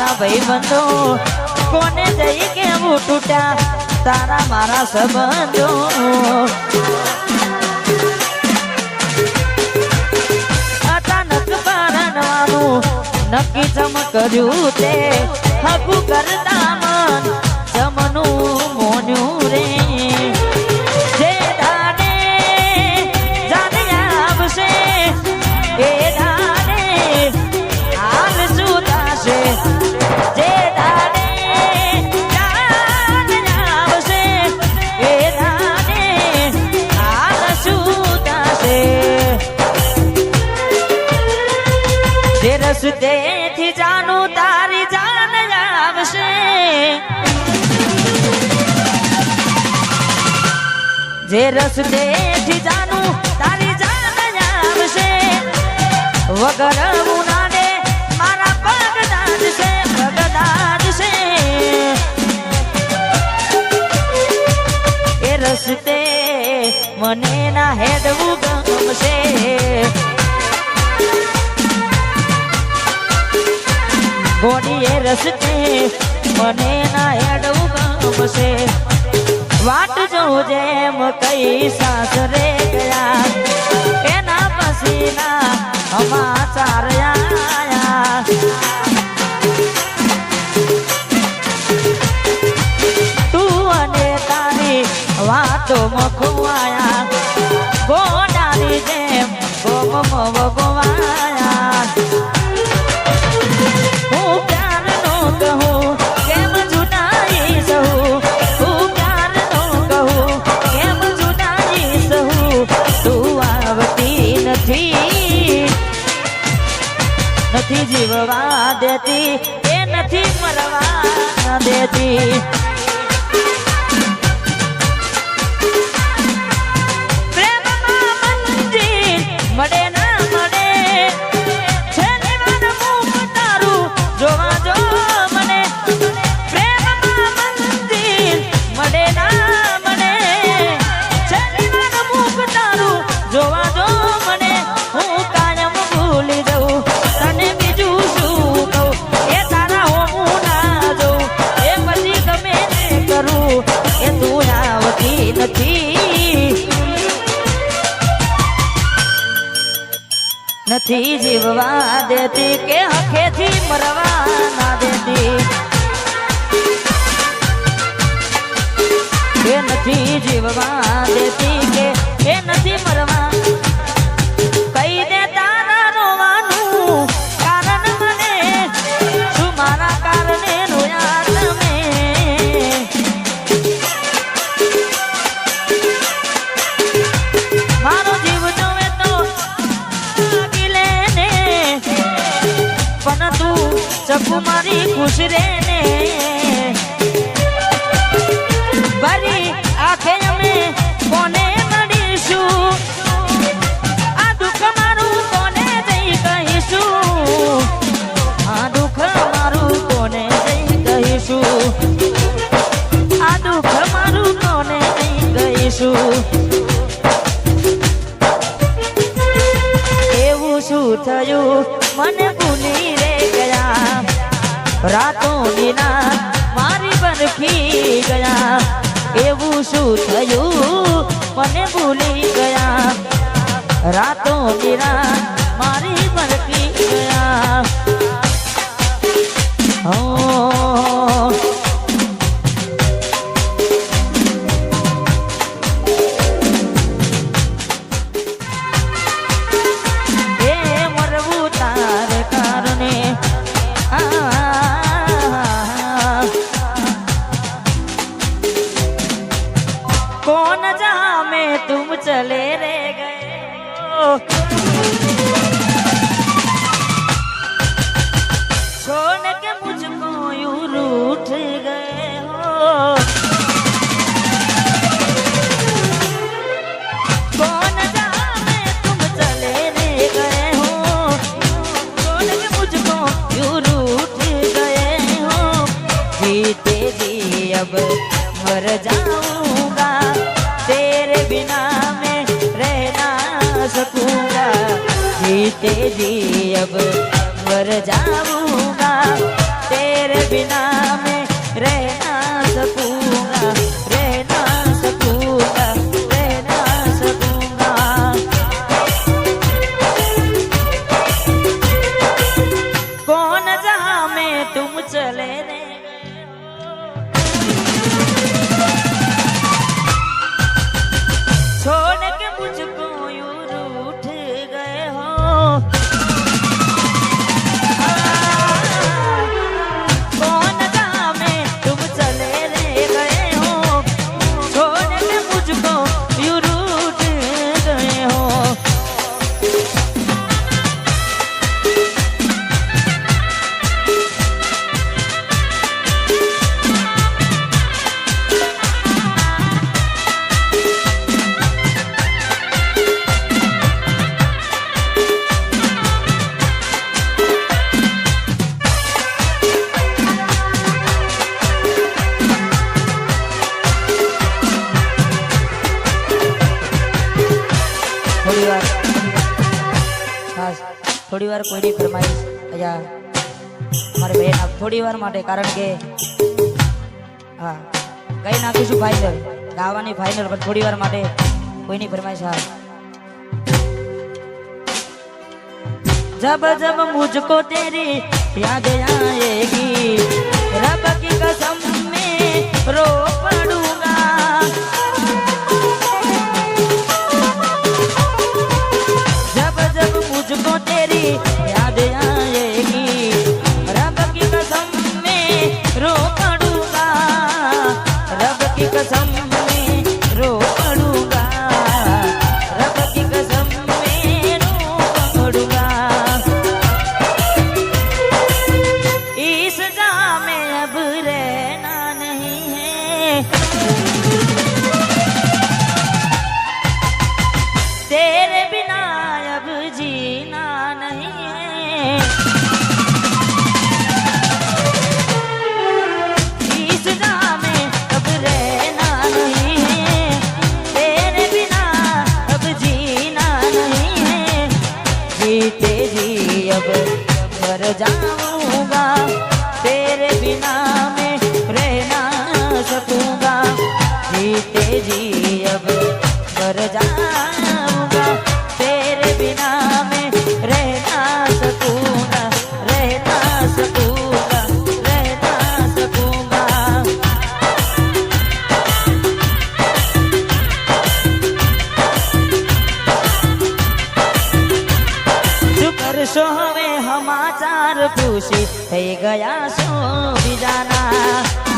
ભાઈ બંધો કોને જઈ કેવું તૂટ્યા તારા મારા સંબંધો. અચાનક પરણવાનું નક્કી જમ કર્યું તે. હકુ કરતા મન જમનું મોન્યું રે. જે દાડે જાને આવશે, એ જે રસ્તેથી જાનું તારી જાન આવશે. જે રસ્તેથી જાનું તારી જાન આવશે. વગર ગોડીએ રસતે, મને ના હેડવું ગમશે વાટ જોજે જેમ કઈ સાસરે ગયા, એના પસીના સમાચાર આયા તું અને તારી વાતો મખવાયા, ગોડાની જેમ ગોમ વગવાયા દેતી એ નથી મરવા દેતી. નથી જીવવા દેતી કે હખેથી મરવા ના દેતી. એ નથી જીવવા દેતી કે એ નથી મરવા પણ તું ચકુ મારી ખુશ રે ને ભરી આખે અમે કોને મળીશું આ દુઃખ મારું કોને જઈ કહીશું? આ દુઃખ મારું કોને જઈ કહીશું? આ દુઃખ મારું કોને જઈ કહીશું? એવું શું થયું? મને રાતો ના મારી બરખી ગયા. એવું શું થયું? મને ભૂલી ગયા. રાતો ના મારી ना सकूंगा जीते जी अब मर जाऊंगा વાર કોઈની ફરમાઈશ અહીંયા મારે બેન આપ થોડી વાર માટે કારણ કે હા કઈ નાખીશું ફાઇનલ ગાવાની ફાઇનલ પણ થોડી વાર માટે કોઈની ફરમાઈશ હા जब जब मुझको तेरी याद आएगी रब की कसम में रो I'm जाऊँगा, तेरे बिना मैं रह ना सकूँगा। जीते जी अब मर जाऊँगा, तेरे बिना मैं रह ना सकूँगा, रह ना सकूँगा, रह ना सकूँगा। शुक्र सोहा સમાચાર પૂછી થઈ ગયા શું બીજાના